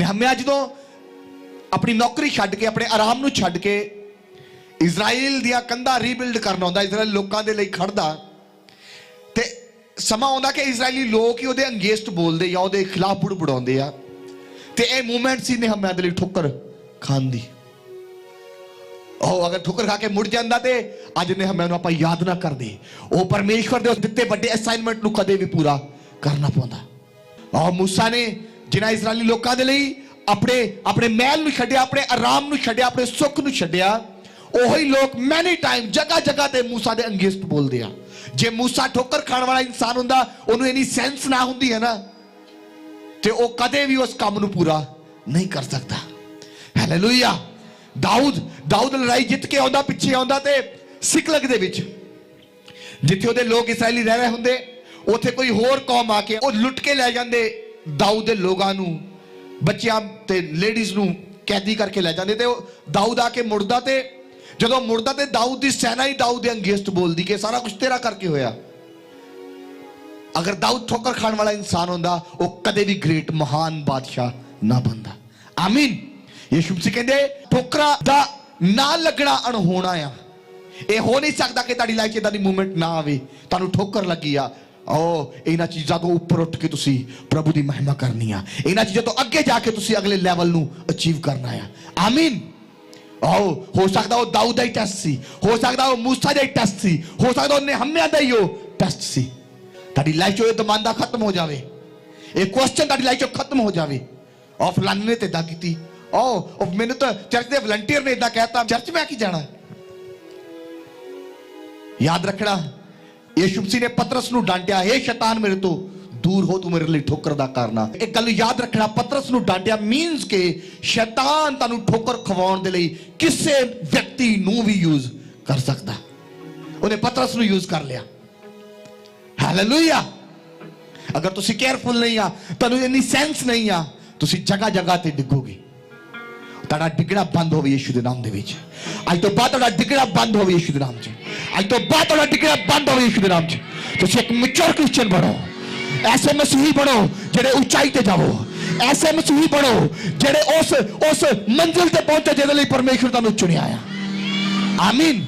ਨਿਹਮਿਆ ਜਦੋਂ ਆਪਣੀ ਨੌਕਰੀ ਛੱਡ ਕੇ, ਆਪਣੇ ਆਰਾਮ ਨੂੰ ਛੱਡ ਕੇ ਇਜ਼ਰਾਈਲ ਦੀਆਂ ਕੰਧਾਂ ਰੀਬਿਲਡ ਕਰਨ ਆਉਂਦਾ, ਇਜ਼ਰਾਈਲ ਲੋਕਾਂ ਦੇ ਲਈ ਖੜਦਾ ਤੇ ਸਮਾਂ ਆਉਂਦਾ ਕਿ ਇਜ਼ਰਾਈਲੀ ਲੋਕ ਹੀ ਉਹਦੇ ਅੰਗੇਸਟ ਬੋਲਦੇ ਜਾਂ ਉਹਦੇ ਖਿਲਾਫ ਬੁੜਬੁੜਾਉਂਦੇ ਆ। ਤੇ ਇਹ ਮੂਵਮੈਂਟ ਸੀ ਨਿਹਮਿਆ ਦੇ ਲਈ ਠੋਕਰ ਖਾਣ ਦੀ। ਉਹ ਅਗਰ ਠੋਕਰ ਖਾ ਕੇ ਮੁੜ ਜਾਂਦਾ ਤੇ ਅੱਜ ਨਿਹਮਿਆ ਨੂੰ ਆਪਾਂ ਯਾਦ ਨਾ ਕਰਦੇ। ਉਹ ਪਰਮੇਸ਼ਵਰ ਦੇ ਉਸ ਦਿੱਤੇ ਵੱਡੇ ਅਸਾਈਨਮੈਂਟ ਨੂੰ ਕਦੇ ਵੀ ਪੂਰਾ ਕਰਨਾ ਪਾਉਂਦਾ। ਆਹ ਮੂਸਾ ਨੇ ਜਿਨ੍ਹਾਂ ਇਜ਼ਰਾਈਲੀ ਲੋਕਾਂ ਦੇ ਲਈ ਆਪਣੇ ਆਪਣੇ ਮਹਿਲ ਨੂੰ ਛੱਡਿਆ, ਆਪਣੇ ਆਰਾਮ ਨੂੰ ਛੱਡਿਆ, ਆਪਣੇ ਸੁੱਖ ਨੂੰ ਛੱਡਿਆ, ਉਹੀ ਲੋਕ ਮੈਨੀ ਟਾਈਮ ਜਗਾ ਜਗਾ ਤੇ موسی ਦੇ ਅੰਗਿਸਟ ਬੋਲਦੇ ਆ। ਜੇ موسی ਠੋਕਰ ਖਾਣ ਵਾਲਾ ਇਨਸਾਨ ਹੁੰਦਾ, ਉਹਨੂੰ ਇਨੀ ਸੈਂਸ ਨਾ ਹੁੰਦੀ ਹੈ ਨਾ, ਤੇ ਉਹ ਕਦੇ ਵੀ ਉਸ ਕੰਮ ਨੂੰ ਪੂਰਾ ਨਹੀਂ ਕਰ ਸਕਦਾ। ਹਾਲੇਲੂਇਆ ਦਾਊਦ ਦਾਊਦ ਲੜਾਈ ਜਿੱਤ ਕੇ ਆਉਂਦਾ, ਪਿੱਛੇ ਆਉਂਦਾ ਤੇ ਸਿਕਲਕ ਦੇ ਵਿੱਚ, ਜਿੱਥੇ ਉਹਦੇ ਲੋਕ ਇਸرائیਲੀ ਰਹਿ ਰਹੇ ਹੁੰਦੇ, ਉੱਥੇ ਕੋਈ ਹੋਰ ਕੌਮ ਆ ਕੇ ਉਹ ਲੁੱਟ ਕੇ ਲੈ ਜਾਂਦੇ ਦਾਊਦ ਦੇ ਲੋਕਾਂ ਨੂੰ, ਬੱਚਿਆਂ ਤੇ ਲੇਡੀਜ਼ ਨੂੰ ਕੈਦੀ ਕਰਕੇ ਲੈ ਜਾਂਦੇ ਤੇ ਉਹ ਦਾਊਦ ਆ ਕੇ ਮੁੜਦਾ ਤੇ ਜਦੋਂ ਮੁੜਦਾ ਤੇ ਦਾਊਦ ਦੀ ਸੈਨਾ ਹੀ ਦਾਊਦ ਦੇ ਅੰਗੇਸਟ ਬੋਲਦੀ ਕਿ ਸਾਰਾ ਕੁਝ ਤੇਰਾ ਕਰਕੇ ਹੋਇਆ। ਅਗਰ ਦਾਊਦ ਠੋਕਰ ਖਾਣ ਵਾਲਾ ਇਨਸਾਨ ਹੁੰਦਾ, ਉਹ ਕਦੇ ਵੀ ਗ੍ਰੇਟ ਮਹਾਨ ਬਾਦਸ਼ਾਹ ਨਾ ਬਣਦਾ। ਆਮੀਨ ਯਿਸੂ ਮਸੀਹ ਕਹਿੰਦੇ, ਠੋਕਰਾਂ ਦਾ ਨਾ ਲੱਗਣਾ ਅਣਹੋਣਾ ਆ। ਇਹ ਹੋ ਨਹੀਂ ਸਕਦਾ ਕਿ ਤੁਹਾਡੀ ਲਾਈਫ 'ਚ ਇਦਾਂ ਦੀ ਮੂਵਮੈਂਟ ਨਾ ਆਵੇ। ਤੁਹਾਨੂੰ ਠੋਕਰ ਲੱਗੀ ਆ ਆਓ, ਇਹਨਾਂ ਚੀਜ਼ਾਂ ਤੋਂ ਉੱਪਰ ਉੱਠ ਕੇ ਤੁਸੀਂ ਪ੍ਰਭੂ ਦੀ ਮਹਿਮਾ ਕਰਨੀ ਆ। ਇਹਨਾਂ ਚੀਜ਼ਾਂ ਤੋਂ ਅੱਗੇ ਜਾ ਕੇ ਤੁਸੀਂ ਅਗਲੇ ਲੈਵਲ ਨੂੰ ਅਚੀਵ ਕਰਨਾ ਆ। ਆਮੀਨ ਆਓ, ਹੋ ਸਕਦਾ ਉਹ ਦਾਊਦ ਦਾ ਹੀ ਟੈਸਟ ਸੀ। ਹੋ ਸਕਦਾ ਉਹ ਮੂਸਾ ਦਾ ਹੀ ਟੈਸਟ ਸੀ। ਹੋ ਸਕਦਾ ਉਹ ਨਿਹਮਿਆ ਦਾ ਹੀ ਉਹ ਟੈਸਟ ਸੀ। ਤੁਹਾਡੀ ਲਾਈਫ 'ਚੋਂ ਇਹ ਦਮਾਂਦਾ ਖਤਮ ਹੋ ਜਾਵੇ। ਇਹ ਕੁਐਸਚਨ ਤੁਹਾਡੀ ਲਾਈਫ 'ਚੋਂ ਖਤਮ ਹੋ ਜਾਵੇ। ਉਹ ਫਲਾਣੇ ਨੇ ਤੇ ਇਦਾਂ ਕੀਤੀ। ਆਓ, ਉਹ ਮੈਨੂੰ ਤਾਂ ਚਰਚ ਦੇ ਵਲੰਟੀਅਰ ਨੇ ਇਦਾਂ ਕਹਿਤਾ। ਚਰਚ ਮੈਂ ਕੀ ਜਾਣਾ? ਯਾਦ ਰੱਖਣਾ। ਯਿਸੂ ਮਸੀਹ ਨੇ ਪਤਰਸ ਨੂੰ ਡਾਂਟਿਆ ਇਹ ਸ਼ੈਤਾਨ ਮੇਰੇ ਤੋਂ ਦੂਰ ਹੋ ਤੂੰ ਮੇਰੇ ਲਈ ਠੋਕਰ ਦਾ ਕਾਰਨਾ ਇੱਕ ਗੱਲ ਯਾਦ ਰੱਖਣਾ ਪਤਰਸ ਨੂੰ ਡਾਂਟਿਆ ਮੀਨਸ ਕਿ ਸ਼ੈਤਾਨ ਤੁਹਾਨੂੰ ਠੋਕਰ ਖਵਾਉਣ ਦੇ ਲਈ ਕਿਸੇ ਵਿਅਕਤੀ ਨੂੰ ਵੀ ਯੂਜ਼ ਕਰ ਸਕਦਾ ਉਹਨੇ ਪਤਰਸ ਨੂੰ ਯੂਜ਼ ਕਰ ਲਿਆ ਹਾਲੇਲੂਇਆ ਅਗਰ ਤੁਸੀਂ ਕੇਅਰਫੁਲ ਨਹੀਂ ਆ ਤੁਹਾਨੂੰ ਇੰਨੀ ਸੈਂਸ ਨਹੀਂ ਆ ਤੁਸੀਂ ਜਗ੍ਹਾ ਜਗ੍ਹਾ ਤੇ ਡਿੱਗੋਗੇ ਤੁਹਾਡਾ ਡਿੱਗਣਾ ਬੰਦ ਹੋਵੇ ਯਿਸੂ ਦੇ ਨਾਮ ਦੇ ਵਿੱਚ ਅੱਜ ਤੋਂ ਬਾਅਦ ਤੁਹਾਡਾ ਡਿੱਗਣਾ ਬੰਦ ਹੋਵੇ ਯਿਸੂ ਦੇ ਨਾਮ 'ਚ ਅੱਜ ਤੋਂ ਬਾਅਦ ਤੁਹਾਡਾ ਟਿਕਣਾ ਬੰਦ ਹੋਵੇ ਯਿਸੂ ਦੇ ਨਾਮ 'ਚ ਤੁਸੀਂ ਇੱਕ ਮੈਚੁਰ ਕ੍ਰਿਸਚੀਅਨ ਬਣੋ ਐਸੇ ਮਸੀਹੀ ਬਣੋ ਜਿਹੜੇ ਉਚਾਈ ਤੇ ਜਾਵੋ ਐਸੇ ਮਸੀਹੀ ਬਣੋ ਜਿਹੜੇ ਉਸ ਉਸ ਮੰਜ਼ਿਲ ਤੇ ਪਹੁੰਚੇ ਜਿਹਦੇ ਲਈ ਪਰਮੇਸ਼ਵਰ ਤੁਹਾਨੂੰ ਚੁਣਿਆ ਆ ਆਮੀਨ